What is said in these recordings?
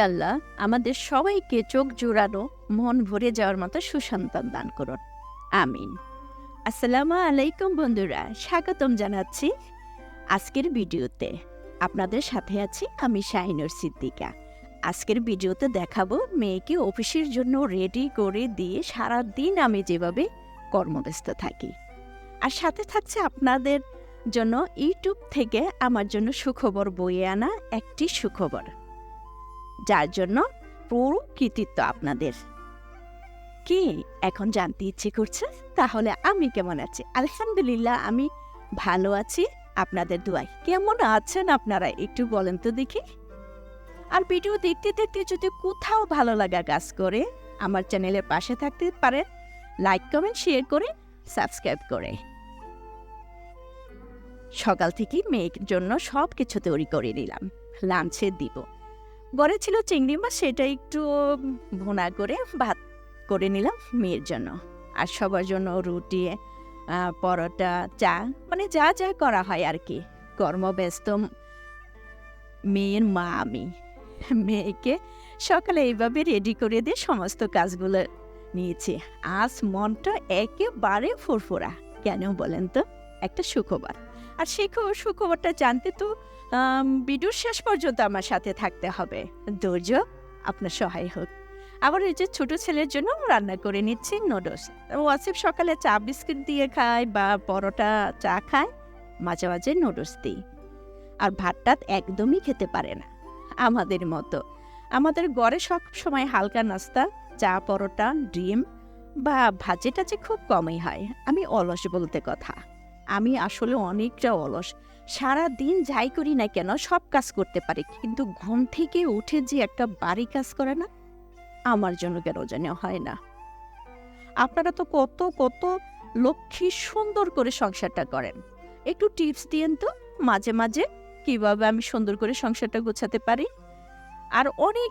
আল্লাহ, আমাদের সবাইকে চোখ জোড়ানো, মন ভরে যাওয়ার মতো সুসন্তান দান করুন। আমিন। আসসালামু আলাইকুম বন্ধুরা, স্বাগতম জানাচ্ছি আজকের ভিডিওতে। আপনাদের সাথে আছি আমি শাহিনুর সিদ্দিকা। আজকের ভিডিওতে দেখাবো মেয়েকে অফিসের জন্য রেডি করে দিয়ে সারা দিন আমি যেভাবে কর্মব্যস্ত থাকি। আর সাথে থাকছে আপনাদের জন্য ইউটিউব থেকে আমার জন্য সুখবর বয়ে আনা একটি সুখবর, যার জন্য পুরো কৃতিত্ব আপনাদের। কি এখন জানতে ইচ্ছে করছে? তাহলে আমি কেমন আছি? আলহামদুলিল্লাহ, আমি ভালো আছি। আপনাদের দোয়াই কেমন আছেন আপনারা? একটু বলেন তো দেখি। আর ভিডিও দেখতে দেখতে যদি কোথাও ভালো লাগা কাজ করে, আমার চ্যানেলের পাশে থাকতে পারেন। লাইক, কমেন্ট, শেয়ার করে, সাবস্ক্রাইব করে। সকাল থেকে মেয়ের জন্য সব কিছু তৈরি করে নিলাম। লাঞ্চে দিব। গড়ে ছিল চিংড়ি মাছ, সেটা একটু ভুনা করে ভাত করে নিলাম মেয়ের জন্য। আর সবার জন্য রুটি পরোটা, চা মানে যা যা করা হয় আর কি। কর্মব্যস্ত মেয়ের মা আমি। মেয়েকে সকালে এইভাবে রেডি করে দিয়ে সমস্ত কাজগুলো নিয়েছি। আজ মনটা একেবারে ফুরফুরা। কেন বলেন তো? একটা সুখবর। আর সেই খবর- সুখবরটা জানতে তো ভিডিওর শেষ পর্যন্ত আমার সাথে থাকতে হবে। ধৈর্য আপনার সহায় হোক। আবার এই যে ছোট ছেলের জন্য রান্না করে নিচ্ছি নুডলস। ওয়াসিফ সকালে চা বিস্কিট দিয়ে খায় বা পরোটা, চা খায়, মাঝে মাঝে নুডলস দিই। আর ভাতটা একদমই খেতে পারে না, আমাদের মতো। আমাদের গড়ে সব সময় হালকা নাস্তা, চা, পরোটা, ডিম বা ভাজি টাজি খুব কমই হয়, আমি অলস বলতে কথা। আমি আসলে অনেকটা অলস। সারা দিন যাই করি না কেন, সব কাজ করতে পারি। কিন্তু ঘুম থেকে উঠে যে একটা বাড়ি কাজ করে না, আমার জন্য কেন জানি হয় না। আপনারা তো কত কত লক্ষ্মী সুন্দর করে সংসারটা করেন। একটু টিপস দিয়েন তো, মাঝে মাঝে কীভাবে আমি সুন্দর করে সংসারটা গোছাতে পারি। আর অনেক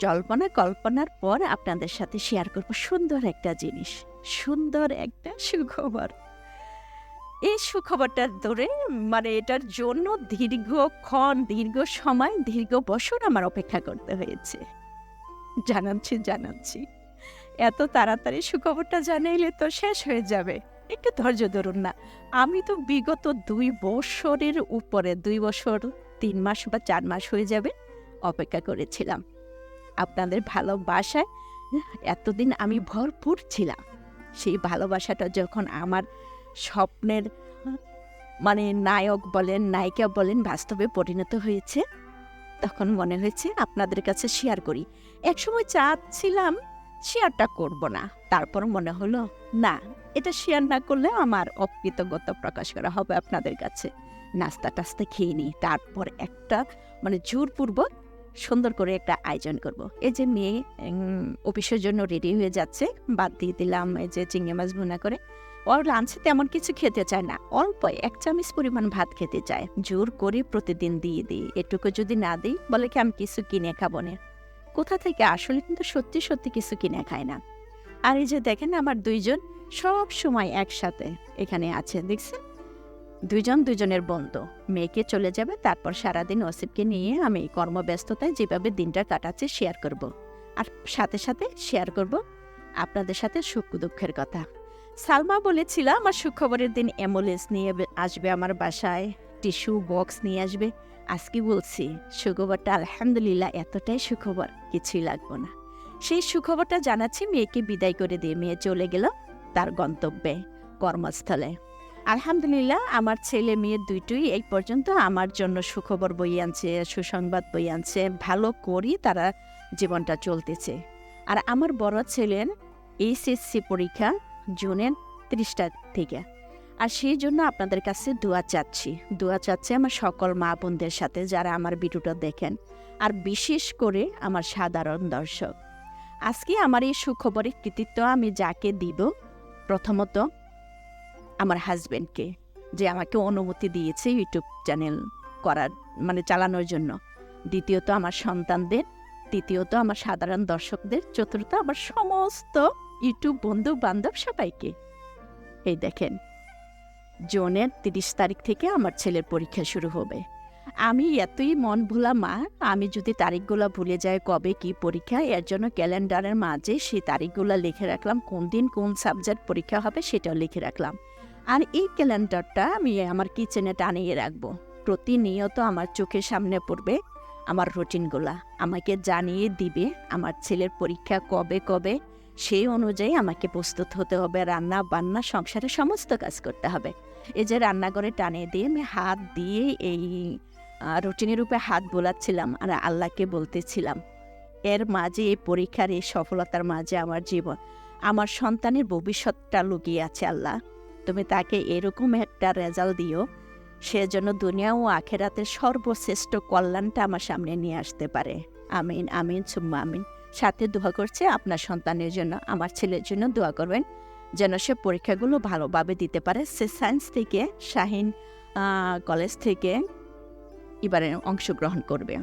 জল্পনা কল্পনার পর আপনাদের সাথে শেয়ার করব সুন্দর একটা জিনিস। সুন্দর একটা সুখবর। এই সুখবরটার ধরে মানে এটার জন্য দীর্ঘক্ষণ দীর্ঘ সময়, দীর্ঘ বছর আমার অপেক্ষা করতে হয়েছে। জানাচ্ছি জানাচ্ছি। এত তাড়াতাড়ি সুখবরটা জানাইলে তো শেষ হয়ে যাবে। একটু ধৈর্য ধরুন না। আমি তো বিগত দুই বছরের উপরে, দুই বছর, তিন মাস বা চার মাস হয়ে যাবে, অপেক্ষা করেছিলাম। আপনাদের ভালোবাসায়, এতদিন আমি ভরপুর ছিলাম। সেই ভালোবাসাটা যখন আমার স্বপ্নের মানে নায়ক বলেন, নায়িকা বলেন, বাস্তবে পরিণত হয়েছে। তখন মনে হয়েছে, আপনাদের কাছে শেয়ার করি। একসময় চাচ্ছিলাম শেয়ারটা করব না। তারপর মনে হলো, না, এটা শেয়ার না করলে আমার অকৃতজ্ঞতা প্রকাশ করা হবে আপনাদের কাছে। নাস্তা টাস্তা খেয়ে নিই। তারপর একটা মানে জোরপূর্বক সুন্দর করে একটা আয়োজন করব। এই যে মেয়ে অফিসের জন্য রেডি হয়ে যাচ্ছে। বাদ দিয়ে দিলাম এই যে চিংড়ি মাছ ভুনা করে। ওর লাঞ্চে তেমন কিছু খেতে চায় না অল্প এক চামচ পরিমাণ ভাত খেতে চায়। জোর করে প্রতিদিন দিয়ে দিই এটুকু যদি না দিই, বলে কি আমি কিছু কিনে খাব না? কোথা থেকে আসলে কিন্তু সত্যি সত্যি কিছু কিনে খায় না। আর এই যে দেখেন আমার দুইজন সব সময় একসাথে এখানে আছে, দেখছেন? দুইজন দুজনের বন্ধু। মেয়েকে চলে যাবে, তারপর সারাদিন ওসিফকে নিয়ে আমি কর্মব্যস্ততায় যেভাবে দিনটা কাটাচ্ছি শেয়ার করব। আর সাথে সাথে শেয়ার করব আপনাদের সাথে সুখ দুঃখের কথা। সালমা বলেছিল, আমার সুখবরের দিন অ্যাম্বুলেন্স নিয়ে আসবে আমার বাসায়। টিস্যু বক্স নিয়ে আসবে। আজকে বলছি, সুখবরটা আলহামদুলিল্লাহ এতটাই সুখবর, কিছুই লাগবো না। সেই সুখবরটা জানাচ্ছি, মেয়েকে বিদায় করে দিয়ে মেয়ে চলে গেল তার গন্তব্যে, কর্মস্থলে। আলহামদুলিল্লাহ, আমার ছেলে মেয়ে দুইটুই এই পর্যন্ত আমার জন্য সুখবর বই আনছে, সুসংবাদ বই আনছে, ভালো করি তারা জীবনটা চলতেছে। আর আমার বড় ছেলের এইচএসসি পরীক্ষা জুনের ত্রিশটা থেকে। আর সেই জন্য আপনাদের কাছে দোয়া চাচ্ছি। দোয়া চাচ্ছি আমার সকল মা বোনদের সাথে যারা আমার ভিডিওটা দেখেন। আর বিশেষ করে আমার সাধারণ দর্শক। আজকে আমার এই সুখবরের কৃতিত্ব আমি যাকে দিব, প্রথমত আমার হাজব্যান্ডকে যে আমাকে অনুমতি দিয়েছে ইউটিউব চ্যানেল করার মানে চালানোর জন্য। দ্বিতীয়ত আমার সন্তানদের, তৃতীয়ত আমার সাধারণ দর্শকদের, চতুর্থ আমার সমস্ত ইউটিউব বন্ধু বান্ধব সবাইকে। এই দেখেন, জুনের তিরিশ তারিখ থেকে আমার ছেলের পরীক্ষা শুরু হবে। আমি এতই মন ভোলা মা, আমি যদি তারিখগুলো ভুলে যাই কবে কি পরীক্ষা, এর জন্য ক্যালেন্ডারের মাঝে সেই তারিখগুলো লিখে রাখলাম, কোন দিন কোন সাবজেক্ট পরীক্ষা হবে সেটাও লিখে রাখলাম। আর এই ক্যালেন্ডারটা আমি আমার কিচেনে টানিয়ে রাখব। প্রতিনিয়ত আমার চোখের সামনে পড়বে আমার রুটিনগুলা। আমাকে জানিয়ে দিবে আমার ছেলের পরীক্ষা কবে কবে সেই অনুযায়ী আমাকে প্রস্তুত হতে হবে, রান্না, বান্না, সংসারে সমস্ত কাজ করতে হবে। এই যে রান্নাঘরে টানিয়ে দিয়ে আমি হাত দিয়ে এই রুটিনের রূপে হাত বোলাচ্ছিলাম আর আল্লাহকে বলতেছিলাম, এর মাঝে, এই পরীক্ষার এই সফলতার মাঝে আমার জীবন, আমার সন্তানের ভবিষ্যৎটা লুকিয়ে আছে আল্লাহ। তুমি তাকে এরকম একটা রেজাল্ট দিও সে যেন দুনিয়া ও আখেরাতের সর্বশ্রেষ্ঠ কল্যাণটা আমার সামনে নিয়ে আসতে পারে। আমিন আমিন, সুম্মা, আমিন। সাথে দোয়া করছে আপনার সন্তানের জন্য, আমার ছেলের জন্য দোয়া করবেন, যেন সে পরীক্ষাগুলো ভালোভাবে দিতে পারে। সে সায়েন্স থেকে, শাহিন কলেজ থেকে এবারে অংশগ্রহণ করবে।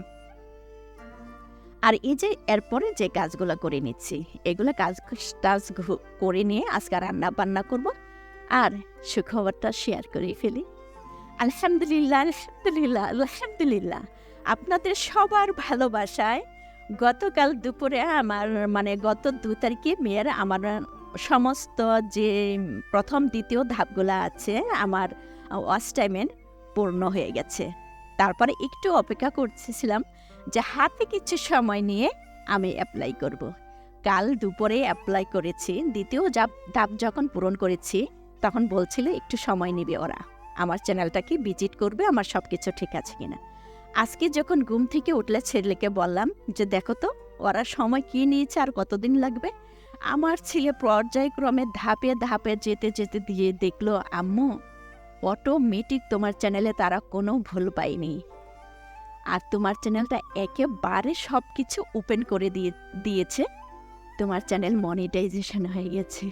আর এই যে এরপরে যে কাজগুলো করে নিচ্ছি, এগুলো কাজ টাজ করে নিয়ে আজকে রান্না বান্না করব আর সুখবরটা শেয়ার করে ফেলি। আলহামদুলিল্লাহ আলহামদুলিল্লাহ আলহামদুলিল্লাহ। আপনাদের সবার ভালোবাসায় গতকাল দুপুরে আমার মানে গত দু তারিখে মেয়ের আমার সমস্ত যে প্রথম, দ্বিতীয় ধাপগুলো আছে, আমার ওয়াচ টাইমের পূর্ণ হয়ে গেছে। তারপরে একটু অপেক্ষা করতেছিলাম যে হাতে কিছু সময় নিয়ে আমি অ্যাপ্লাই করব। কাল দুপুরে অ্যাপ্লাই করেছি, দ্বিতীয় ধাপ ধাপ যখন পূরণ করেছি, তখন বলছিল একটু সময় নেবে ওরা। আমার চ্যানেলটাকে ভিজিট করবে, আমার সব কিছু ঠিক আছে কিনা। আজকে যখন ঘুম থেকে উঠলে ছেলেকে বললাম যে, দেখো তো, ওরা সময় কি নিয়েছে আর কতদিন লাগবে? আমার ছেলে পর্যায়ক্রমে ধাপে ধাপে যেতে যেতে দিয়ে দেখল, আম্মু অটোমেটিক তোমার চ্যানেলে তারা কোনো ভুল পায়নি। আর তোমার চ্যানেলটা একেবারে সব কিছু ওপেন করে দিয়ে, দিয়েছে। তোমার চ্যানেল মনিটাইজেশন হয়ে গেছে।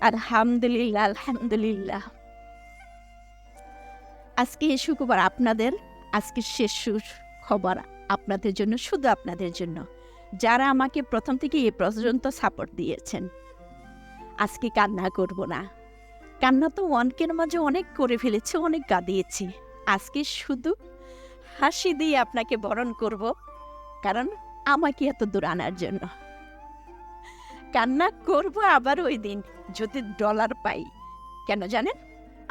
আলহামদুলিল্লাহ আলহামদুলিল্লাহ। আজকে এই শুক্রবার আপনাদের, আজকে শেষ খবর আপনাদের জন্য, শুধু আপনাদের জন্য। যারা আমাকে প্রথম থেকে এ পর্যন্ত সাপোর্ট দিয়েছেন, আজকে কান্না করব না। কান্না তো অনেকের মাঝে অনেক করে ফেলেছে, অনেক কাঁদিয়েছি। আজকে শুধু হাসি দিয়ে আপনাকে বরণ করব, কারণ আমাকে এত দূর আনার জন্য। কান্না করব আবার ওই দিন, যদি ডলার পাই। কেন জানেন?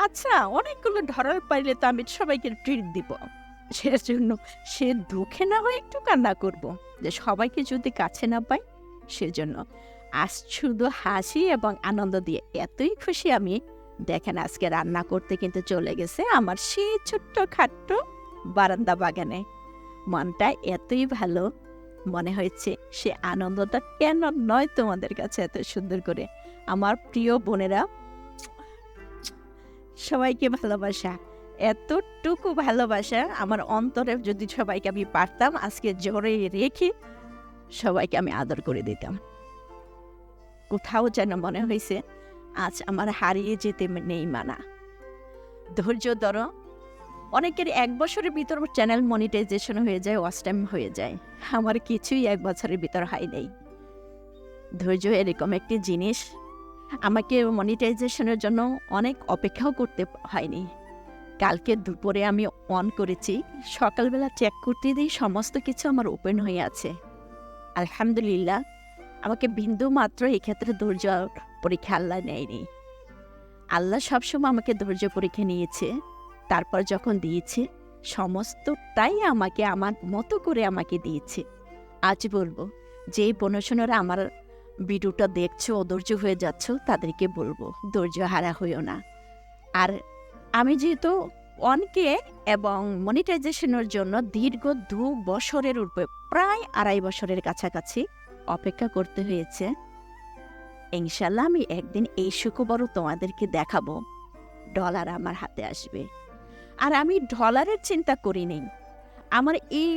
আচ্ছা অনেকগুলো ডলার পাইলে তো আমি সবাইকে ট্রিট দিব। সেজন্য সে দুঃখে না হয় একটু কান্না করব, যে সবাইকে যদি কাছে না পাই, সেজন্য আজ শুধু হাসি এবং আনন্দ দিয়ে এতই খুশি আমি। দেখেন, আজকে রান্না করতে কিন্তু চলে গেছে আমার সেই ছোট্ট খাট্ট বারান্দা বাগানে। মনটা এতই ভালো, মনে হয়েছে সে আনন্দটা কেন নয় তোমাদের কাছে এত সুন্দর করে। আমার প্রিয় বোনেরা সবাইকে ভালোবাসা। এতটুকু ভালোবাসা আমার অন্তরে যদি সবাইকে আমি পারতাম, আজকে জোরে রেখে সবাইকে আমি আদর করে দিতাম। কোথাও যেন মনে হয়েছে, আজ আমার হারিয়ে যেতে নেই মানা। ধৈর্য ধরো। অনেকের এক বছরের ভিতর চ্যানেল মনিটাইজেশন হয়ে যায় টাইম হয়ে যায়। আমার কিছুই এক বছরের ভিতর হয় নেই। ধৈর্য এরকম একটি জিনিস আমাকে মনিটাইজেশনের জন্য অনেক অপেক্ষাও করতে হয়নি। কালকে দুপুরে আমি অন করেছি, সকালবেলা চেক করতে দিই সমস্ত কিছু আমার ওপেন হয়ে আছে। আলহামদুলিল্লাহ, আমাকে বিন্দু মাত্র এক্ষেত্রে ধৈর্য পরীক্ষা আল্লাহ নেয়নি। আল্লাহ সবসময় আমাকে ধৈর্য পরীক্ষা নিয়েছে, তারপর যখন দিয়েছে, সমস্তটাই আমাকে আমার মতো করে আমাকে দিয়েছে। আজ বলব যে বনশোনারা আমার ভিডিওটা দেখছ, অধৈর্য হয়ে যাচ্ছ, তাদেরকে বলব, ধৈর্য হারা হইও না। আর আমি যেহেতু অনকে এবং মনিটাইজেশনের জন্য দীর্ঘ দু বছরের উপরে, প্রায় আড়াই বছরের কাছাকাছি অপেক্ষা করতে হয়েছে। ইনশাল্লাহ আমি একদিন এই শুক্রবারও তোমাদেরকে দেখাবো, ডলার আমার হাতে আসবে। আর আমি ডলারের চিন্তা করিনি। আমার এই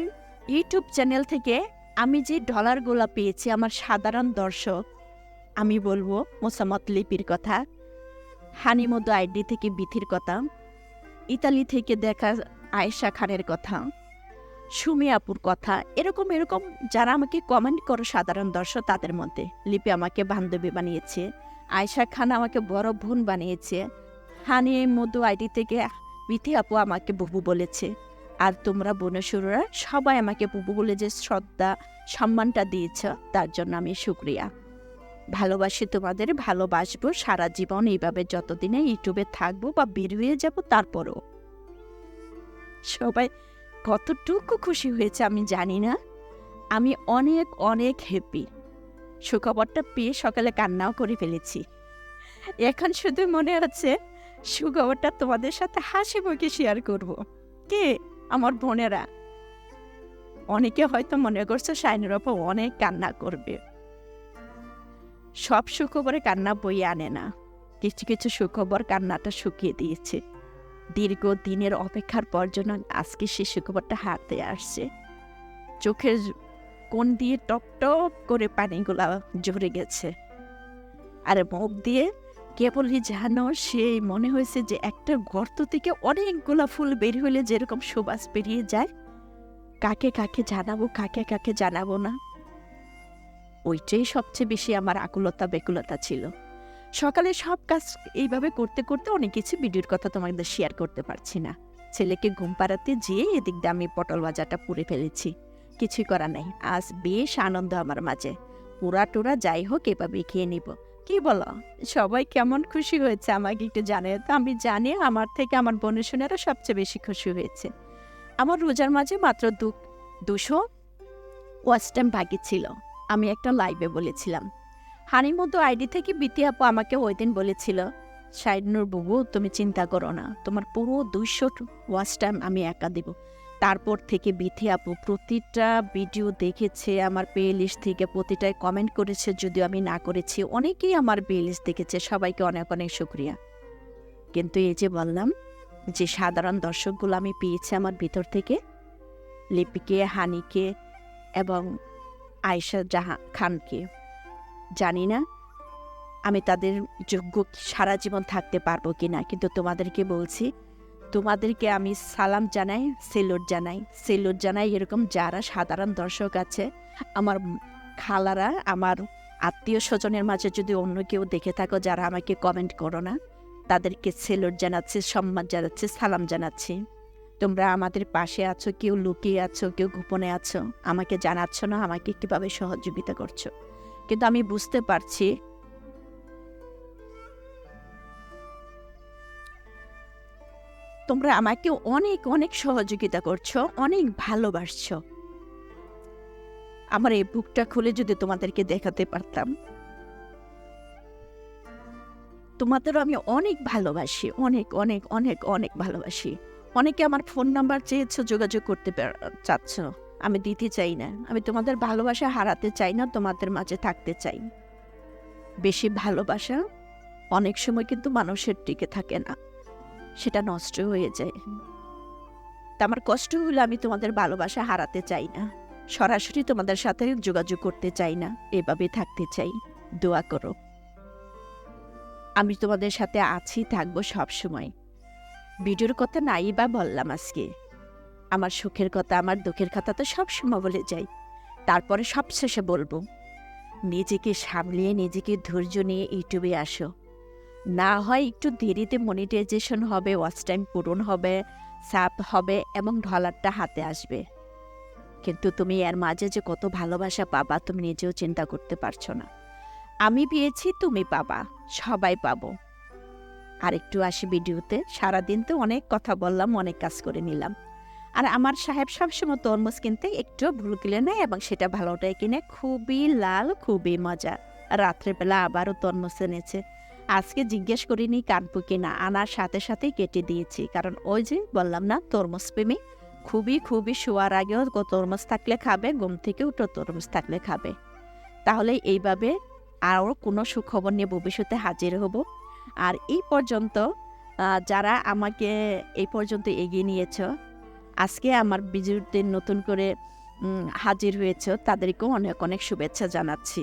ইউটিউব চ্যানেল থেকে আমি যে ডলারগুলো পেয়েছি আমার সাধারণ দর্শক, আমি বলব মোসামত লিপির কথা, হানিমদু আইডি থেকে বিথির কথা, ইতালি থেকে দেখা আয়েশা খানের কথা, সুমি আপুর কথা, এরকম এরকম যারা আমাকে কমেন্ট করো সাধারণ দর্শক তাদের মধ্যে। লিপি আমাকে বান্ধবী বানিয়েছে, আয়েশা খান আমাকে বড় বোন বানিয়েছে হানি মধু আইডি থেকে বিথি আপু আমাকে বুবু বলেছে। আর তোমরা বনসুররা সবাই আমাকে বুবু বলে যে শ্রদ্ধা, সম্মানটা দিয়েছ, তার জন্য আমি শুক্রিয়া। ভালোবাসি তোমাদের, ভালোবাসবো, সারা জীবন এইভাবে যতদিনে ইউটিউবে থাকব বা বের হয়ে যাব, তারপরও। সবাই কতটুকু খুশি হয়েছে আমি জানি না। আমি অনেক অনেক হ্যাপি সুখবরটা পেয়ে সকালে কান্নাও করে ফেলেছি। এখন শুধু মনে হচ্ছে সুখবরটা তোমাদের সাথে হাসি মুখে শেয়ার করব। কে? আমার বোনেরা। অনেকে হয়তো মনে করছে শাইনের ওপর অনেক কান্না করবে। সব সুখবরে কান্না বই আনে না। কিছু কিছু সুখবর কান্নাটা শুকিয়ে দিয়েছে। দীর্ঘ দিনের অপেক্ষার পর যেন আজকে সে সুখবরটা হাতে আসছে। চোখের কোন দিয়ে টপ টপ করে পানিগুলা ঝরে গেছে। আর মুখ দিয়ে কেবলই যেন সে মনে হয়েছে যে একটা গর্ত থেকে অনেকগুলা ফুল বের হলে যেরকম সুবাস বেরিয়ে যায়। কাকে কাকে জানাব, কাকে কাকে জানাব না। ওইটাই সবচেয়ে বেশি আমার আকুলতা, বেকুলতা ছিল। সকালে সব কাজ এইভাবে করতে করতে অনেক কিছু ভিডিওর কথা তোমাদের শেয়ার করতে পারছি না। ছেলেকে ঘুম পাড়াতে যেয়ে এদিক দিয়ে আমি পটল ভাজাটা পুড়ে ফেলেছি। কিছুই করা নাই। আজ বেশ আনন্দ আমার মাঝে। পুরা টুরা যাই হোক এভাবে খেয়ে নিব। কি বলো? সবাই কেমন খুশি হয়েছে আমাকে একটু জানে তো। আমি জানি আমার থেকে আমার বোনের সোনারা সবচেয়ে বেশি খুশি হয়েছে। আমার রোজার মাঝে মাত্র দু, দুশো ওয়াচ টাইম বাকি ছিল, আমি একটা লাইভে বলেছিলাম। হানির আইডি থেকে বিতি আপু আমাকে ওই দিন বলেছিল সাইডনুর বুবু, তুমি চিন্তা করো না, তোমার পুরো দুইশো ওয়াচ টাইম আমি একা দেব। তারপর থেকে বিথি আপু প্রতিটা ভিডিও দেখেছে আমার পে লিস্ট থেকে প্রতিটায় কমেন্ট করেছে, যদিও আমি না করেছি, অনেকেই আমার পে লিস্ট দেখেছে, সবাইকে অনেক অনেক শুক্রিয়া। কিন্তু এই যে বললাম, যে সাধারণ দর্শকগুলো আমি পেয়েছি আমার ভিতর থেকে, লিপিকে, হানিকে এবং আয়েশা জাহা খানকে, জানি না আমি তাদের যোগ্য সারা জীবন থাকতে পারব কি না কিন্তু তোমাদেরকে বলছি তোমাদেরকে আমি সালাম জানাই, সেলুট জানাই। সেলুট জানাই এরকম যারা সাধারণ দর্শক আছে, আমার খালারা, আমার আত্মীয় স্বজনের মাঝে যদি অন্য কেউ দেখে থাকো যারা আমাকে কমেন্ট করো না, তাদেরকে সেলুট জানাচ্ছি, সম্মান জানাচ্ছি, সালাম জানাচ্ছি। তোমরা আমাদের পাশে আছো, কেউ লুকিয়ে আছো, কেউ গোপনে আছো, আমাকে জানাচ্ছ না, আমাকে কীভাবে সহযোগিতা করছ। কিন্তু আমি বুঝতে পারছি তোমরা আমাকে অনেক অনেক সহযোগিতা করছ, অনেক ভালোবাসছো। আমার এই বুকটা খুলে যদি তোমাদেরকে দেখাতে পারতাম। তোমাদেরও আমি অনেক ভালোবাসি, অনেক অনেক অনেক অনেক ভালোবাসি। অনেকে আমার ফোন নাম্বার চেয়েছো, যোগাযোগ করতে চাচ্ছ। আমি দিতে চাই না। আমি তোমাদের ভালোবাসা হারাতে চাই না, তোমাদের মাঝে থাকতে চাই। বেশি ভালোবাসা অনেক সময় কিন্তু মানুষের টিকে থাকে না। সেটা নষ্ট হয়ে যায়। তা আমার কষ্ট হলে আমি তোমাদের ভালোবাসা হারাতে চাই না। সরাসরি তোমাদের সাথে যোগাযোগ করতে চাই না। এভাবে থাকতে চাই। দোয়া করো। আমি তোমাদের সাথে আছি, থাকব সব সময়। ভিডিওর কথা নাই বা বললাম আজকে। আমার সুখের কথা, আমার দুঃখের কথা তো সব সময় বলে যাই। তারপরে সবশেষে বলব, নিজেকে সামলিয়ে, নিজেকে ধৈর্য নিয়ে ইউটিউবে আসো। না হয় একটু দেরিতে মনিটাইজেশন হবে ওয়াচ টাইম পূরণ হবে সাপ হবে এবং ডলারটা হাতে আসবে। কিন্তু তুমি এর মাঝে যে কত ভালোবাসা পাবা, তুমি নিজেও চিন্তা করতে পারছ না। আমি পেয়েছি, তুমি পাবা, সবাই পাবো। আর একটু আসি ভিডিওতে, সারাদিন তো অনেক কথা বললাম, অনেক কাজ করে নিলাম। আর আমার সাহেব সবসময় তরমুজ কিনতে একটু ভুল কিনে নেয় এবং সেটা ভালোটাই কিনে, খুবই লাল, খুবই মজা রাত্রেবেলা আবারও তরমুজ এনেছে। আজকে জিজ্ঞেস করিনি কানপু কিনা, আনার সাথে সাথেই কেটে দিয়েছি, কারণ ওই যে বললাম না, তরমুজ প্রেমী। খুবই খুবই শোয়ার আগেও তরমুজ থাকলে খাবে, ঘুম থেকে উঠো তরমুজ থাকলে খাবে। তাহলে এইভাবে আরও কোনো সুখবর নিয়ে ভবিষ্যতে হাজির হব। আর এই পর্যন্ত যারা আমাকে এই পর্যন্ত এগিয়ে নিয়েছ, আজকে আমার বিজুতে নতুন করে হাজির হয়েছ, তাদেরকেও অনেক অনেক শুভেচ্ছা জানাচ্ছি।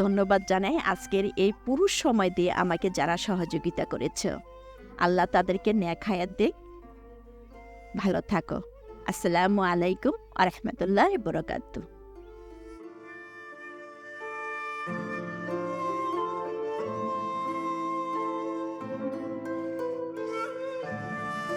ধন্যবাদ জানাই আজকের এই পুরুষ সময় দিয়ে আমাকে যারা সহযোগিতা করেছ। আল্লাহ তাদেরকে ন্যাখায়াত দিক। ভালো থাকো। আসসালামু আলাইকুম আ রহমতুল্লাহ বরকাতু